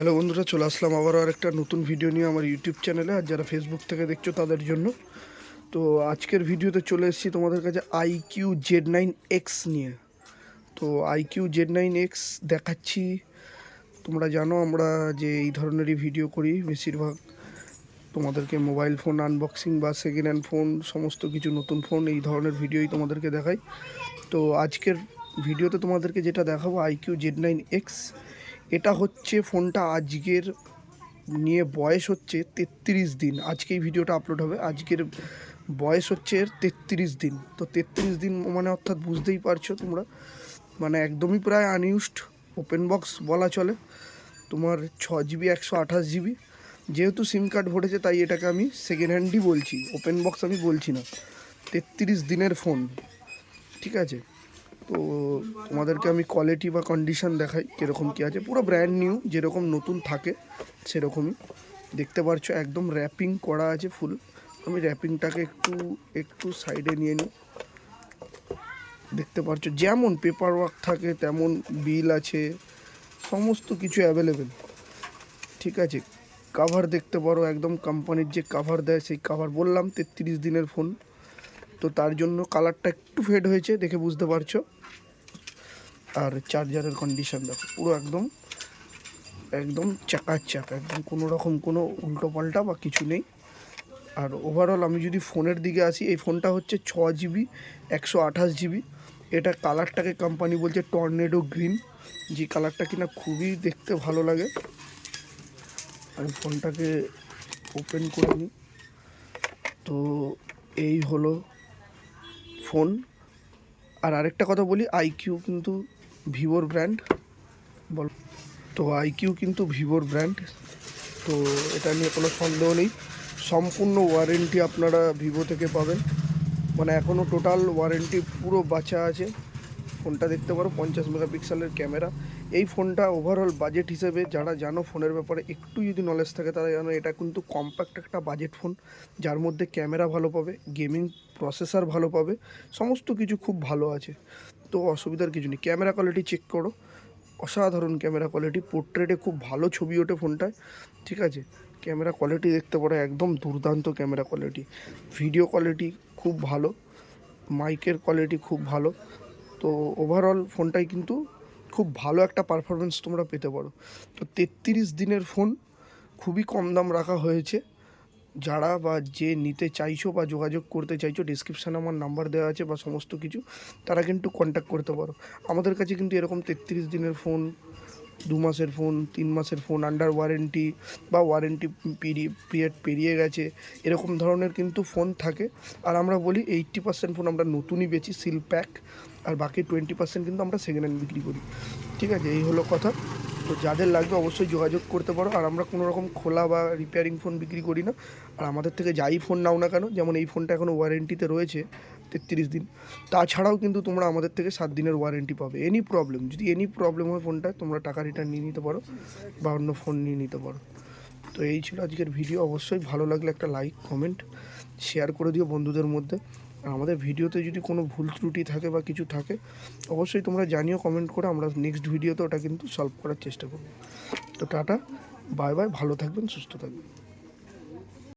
Hello বন্ধুরা, চলে আসলাম আবারও আর একটা নতুন ভিডিও নিয়ে আমার ইউটিউব চ্যানেলে আর যারা ফেসবুক থেকে দেখছ তাদের জন্য। তো আজকের ভিডিওতে চলে এসেছি তোমাদের কাছে I Q Z nine X নিয়ে। তো I Q Z nine X দেখাচ্ছি। তোমরা জানো, আমরা যে এই ধরনেরই ভিডিও করি বেশিরভাগ। তোমাদেরকে মোবাইল ফোন আনবক্সিং বা সেকেন্ড হ্যান্ড ফোন সমস্ত কিছু নতুন ফোন এই ধরনের ভিডিওই তোমাদেরকে দেখাই। তো আজকের ভিডিওতে তোমাদেরকে যেটা দেখাবো আইকিউ জেড নাইন এক্স এটা হচ্ছে ফোনটা আজকের, নিয়ে বয়স হচ্ছে তেত্রিশ দিন। আজকেই ভিডিওটা আপলোড হবে। আজকের বয়স হচ্ছে এর তেত্রিশ দিন। তো তেত্রিশ দিন মানে অর্থাৎ বুঝতেই পারছ তোমরা মানে একদমই প্রায় আনইউজড ওপেন বক্স বলা চলে। তোমার ছ জিবি একশো আঠাশ জিবি যেহেতু সিম কার্ড ভরেছে, তাই এটাকে আমি সেকেন্ড হ্যান্ডই বলছি। ওপেন বক্স আমি বলছি না। তেত্রিশ দিনের ফোন ঠিক আছে? তো তোমাদেরকে আমি কোয়ালিটি বা কন্ডিশন দেখাই কীরকম কী আছে। পুরো ব্র্যান্ড নিউ যেরকম নতুন থাকে, সেরকমই। দেখতে পারছ, একদম র্যাপিং করা আছে ফুল আমি র্যাপিংটাকে একটু একটু সাইডে নিয়ে নিই। দেখতে পারছ, যেমন পেপার ওয়ার্ক থাকে, তেমন বিল আছে, সমস্ত কিছু অ্যাভেলেবেল ঠিক আছে? কাভার দেখতে পারো, একদম কোম্পানির যে কাভার দেয়, সেই কাভার বললাম তেত্রিশ দিনের ফোন তো তার জন্য কালারটা একটু ফেড হয়েছে, দেখে বুঝতে পারছ। আর চার্জারের কন্ডিশন দেখো, পুরো একদম একদম চাকাচাক একদম কোনো রকম কোনো উল্টো পাল্টা বা কিছু নেই। আর ওভারঅল আমি যদি ফোনের দিকে আসি, এই ফোনটা হচ্ছে ছ জিবি একশো আঠাশ জিবি এটা কালারটাকে কোম্পানি বলছে টর্নেডো গ্রিন যে কালারটা কিনা খুবই দেখতে ভালো লাগে। আমি ফোনটাকে ওপেন করে নিই। তো এই হলো ফোন আর আরেকটা কথা বলি আইকিউ কিন্তু ভিভোর ব্র্যান্ড। বল, তো আইকিউ কিন্তু ভিভোর ব্র্যান্ড। তো এটা নিয়ে কোনো সন্দেহ নেই। সম্পূর্ণ ওয়ারেন্টি আপনারা ভিভো থেকে পাবেন। মানে এখনও টোটাল ওয়ারেন্টি পুরো বাঁচা আছে। ফোনটা দেখতে পারো, পঞ্চাশ মেগাপিক্সেলের ক্যামেরা। এই ফোনটা ওভারঅল বাজেট হিসেবে যারা জানো ফোনের ব্যাপারে, একটু যদি নলেজ থাকে তারা জানো, এটা কিন্তু কম্প্যাক্ট একটা বাজেট ফোন যার মধ্যে ক্যামেরা ভালো পাবে গেমিং প্রসেসর ভালো পাবে, সমস্ত কিছু খুব ভালো আছে। তো অসুবিধার কিছু নেই। ক্যামেরা কোয়ালিটি চেক করো। অসাধারণ ক্যামেরা কোয়ালিটি পোর্ট্রেটে খুব ভালো ছবি ওঠে ফোনটায়, ঠিক আছে? ক্যামেরা কোয়ালিটি দেখতে পারো, একদম দুর্দান্ত ক্যামেরা কোয়ালিটি ভিডিও কোয়ালিটি খুব ভালো মাইকের কোয়ালিটি খুব ভালো। তো ওভারঅল ফোনটাই কিন্তু খুব ভালো একটা পারফরমেন্স তোমরা পেতে পারো। তো তেত্রিশ দিনের ফোন খুবই কম দাম রাখা হয়েছে। যারা বা যে নিতে চাইছো বা যোগাযোগ করতে চাইছো ডিসক্রিপশানে আমার নাম্বার দেওয়া আছে বা সমস্ত কিছু, তারা কিন্তু কন্ট্যাক্ট করতে পারো। আমাদের কাছে কিন্তু এরকম তেত্রিশ দিনের ফোন দু মাসের ফোন তিন মাসের ফোন আন্ডার ওয়ারেন্টি বা ওয়ারেন্টি পিরিয়ড পেরিয়ে গেছে, এরকম ধরনের কিন্তু ফোন থাকে। আর আমরা বলি এইট্টি পার্সেন্ট ফোন আমরা নতুনই বেচি সিল প্যাক আর বাকি টোয়েন্টি পার্সেন্ট কিন্তু আমরা সেকেন্ড হ্যান্ড বিক্রি করি। ঠিক আছে, এই হলো কথা। তো যাদের লাগবে অবশ্যই যোগাযোগ করতে পারো। আর আমরা কোনো রকম খোলা বা রিপেয়ারিং ফোন বিক্রি করি না। আর আমাদের থেকে যাই ফোন নাও না কেন, যেমন এই ফোনটা এখনও ওয়ারেন্টিতে রয়েছে, তেত্রিশ দিন। তাছাড়াও কিন্তু তোমরা আমাদের থেকে সাত দিনের ওয়ারেন্টি পাবে। এনি প্রবলেম যদি এনি প্রবলেম হয় ফোনটা তোমরা টাকা রিটার্ন নিয়ে নিতে পারো বা অন্য ফোন নিয়ে নিতে পারো। তো এই ছিল আজকের ভিডিও অবশ্যই ভালো লাগলে একটা লাইক কমেন্ট শেয়ার করে দিও বন্ধুদের মধ্যে। আমাদের ভিডিওতে যদি কোনো ভুল ত্রুটি থাকে বা কিছু থাকে, অবশ্যই তোমরা জানিও কমেন্ট করে আমরা নেক্সট ভিডিওতে ওটা কিন্তু সলভ করার চেষ্টা করব। তো টাটা বাই বাই ভালো থাকবেন, সুস্থ থাকবেন।